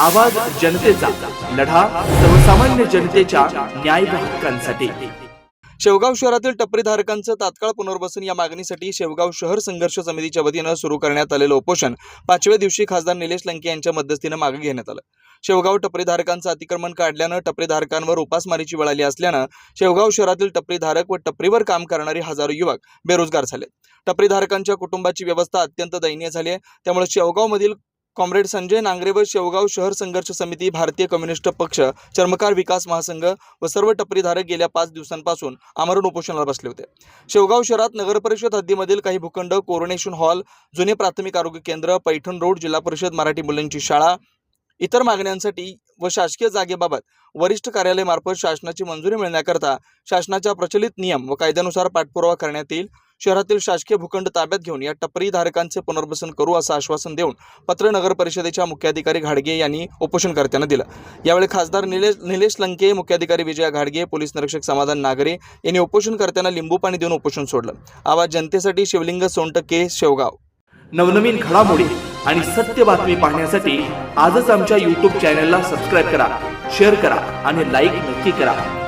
आवाज जनतेचा लढा सर्वसामान्य जनतेच्या न्याय हक्कांसाठी. शेवगाव शहरातील टपरीधारकांचं तात्काळ पुनर्वसन या मागणीसाठी शेवगाव शहर संघर्ष समितीच्या वतीनं सुरू करण्यात आलेलं उपोषण पाचव्या दिवशी खासदार निलेश लंके यांच्या मध्यस्थीनं मागे घेण्यात आलं. शेवगाव टपरीधारकांचं अतिक्रमण काढल्यानं टपरीधारकांवर उपासमारीची वेळ आली असल्यानं शेवगाव शहरातील टपरीधारक व टपरीवर काम करणारे हजारो युवक बेरोजगार झाले. टपरीधारकांच्या कुटुंबाची व्यवस्था अत्यंत दयनीय झाली आहे. त्यामुळे शेवगावमधील कॉम्रेड संजय नांगरे व शेवगाव शहर संघर्ष समिती भारतीय कम्युनिस्ट पक्ष चर्मकार विकास महासंघ व सर्व टपरीधारक गेल्या पाच दिवसांपासून आमरण उपोषणाला बसले होते. शेवगाव शहरात नगरपरिषद हद्दीमधील काही भूखंड कोरोनेशन हॉल जुने प्राथमिक आरोग्य केंद्र पैठण रोड जिल्हा परिषद मराठी मुलांची शाळा इतर मागण्यांसाठी व शासकीय जागेबाबत वरिष्ठ कार्यालयामार्फत शासनाची मंजुरी मिळण्याकरता शासनाच्या प्रचलित नियम व कायद्यानुसार पाठपुरावा करण्यात येईल. शहरातील शासकीय भूखंड ताब्यात घेऊन या टपरीधारकांचे पुनर्वसन करू असं आश्वासन देऊन पत्र नगर परिषदेच्या मुख्याधिकारी घाडगे यांनी उपोषणकर्त्यांना दिलं. यावेळी खासदार निलेश निलेश लंके मुख्याधिकारी विजया घाडगे पोलीस निरीक्षक समाधान नागरे यांनी उपोषणकर्त्यांना लिंबू पाणी देऊन उपोषण सोडलं. आवाज जनतेसाठी शिवलिंग सोनटके शेवगाव. नवनवीन घडामोडी आणि सत्य बातमी पाहण्यासाठी आजच आमच्या यूट्यूब चॅनलला सबस्क्राईब करा शेअर करा आणि लाईक नक्की करा.